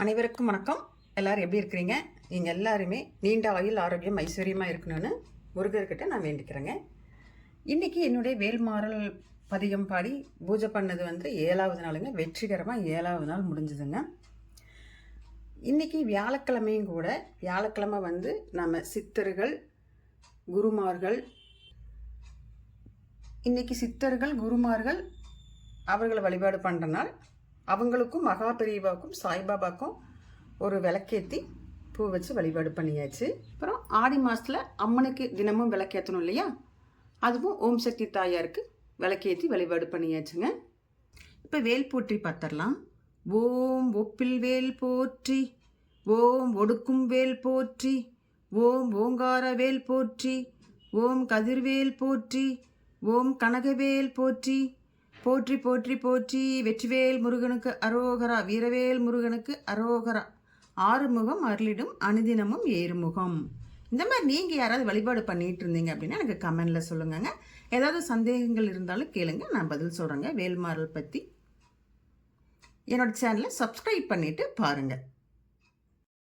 அனைவருக்கும் வணக்கம். எல்லாரும் எப்படி இருக்கிறீங்க? நீங்கள் எல்லாருமே நீண்ட ஆயுள் ஆரோக்கியம் ஐஸ்வர்யமாக இருக்கணும்னு முருகர்கிட்ட நான் வேண்டிக்கிறேங்க. இன்றைக்கி என்னுடைய வேல்மாறல் பதிகம் பாடி பூஜை பண்ணது வந்து ஏழாவது நாளுங்க. வெற்றிகரமாக ஏழாவது நாள் முடிஞ்சதுங்க. இன்றைக்கி வியாழக்கிழமையும் கூட வியாழக்கிழமை வந்து நம்ம சித்தர்கள் குருமார்கள் இன்றைக்கி சித்தர்கள் குருமார்கள் அவர்களை வழிபாடு பண்ணுற நாள். அவங்களுக்கும் மகா பெரியவாக்கும் சாய்பாபாக்கும் ஒரு விளக்கேற்றி பூ வச்சு வழிபாடு பண்ணியாச்சு. அப்புறம் ஆடி மாதத்தில் அம்மனுக்கு தினமும் விளக்கேற்றணும் இல்லையா? அதுவும் ஓம் சக்தி தாயாருக்கு விளக்கேற்றி வழிபாடு பண்ணியாச்சுங்க. இப்போ வேல் போற்றி பார்த்துடலாம். ஓம் ஒப்பில் வேல் போற்றி ஓம் ஒடுக்கும் வேல் போற்றி ஓம் ஓங்கார வேல் போற்றி ஓம் கதிர்வேல் போற்றி ஓம் கனகவேல் போற்றி போற்றி போற்றி போற்றி. வெற்றிவேல் முருகனுக்கு அரோகரா. வீரவேல் முருகனுக்கு அரோகரா. ஆறுமுகம் அருளிடும் அனுதினமும் ஏறுமுகம். இந்த மாதிரி நீங்கள் யாராவது வழிபாடு பண்ணிட்டு இருந்தீங்க அப்படின்னா எனக்கு கமெண்டில் சொல்லுங்கங்க. ஏதாவது சந்தேகங்கள் இருந்தாலும் கேளுங்க. நான் பதில் சொல்கிறேங்க வேல்மாரல் பற்றி என்னோட சேனலை சப்ஸ்கிரைப் பண்ணிவிட்டு பாருங்கள்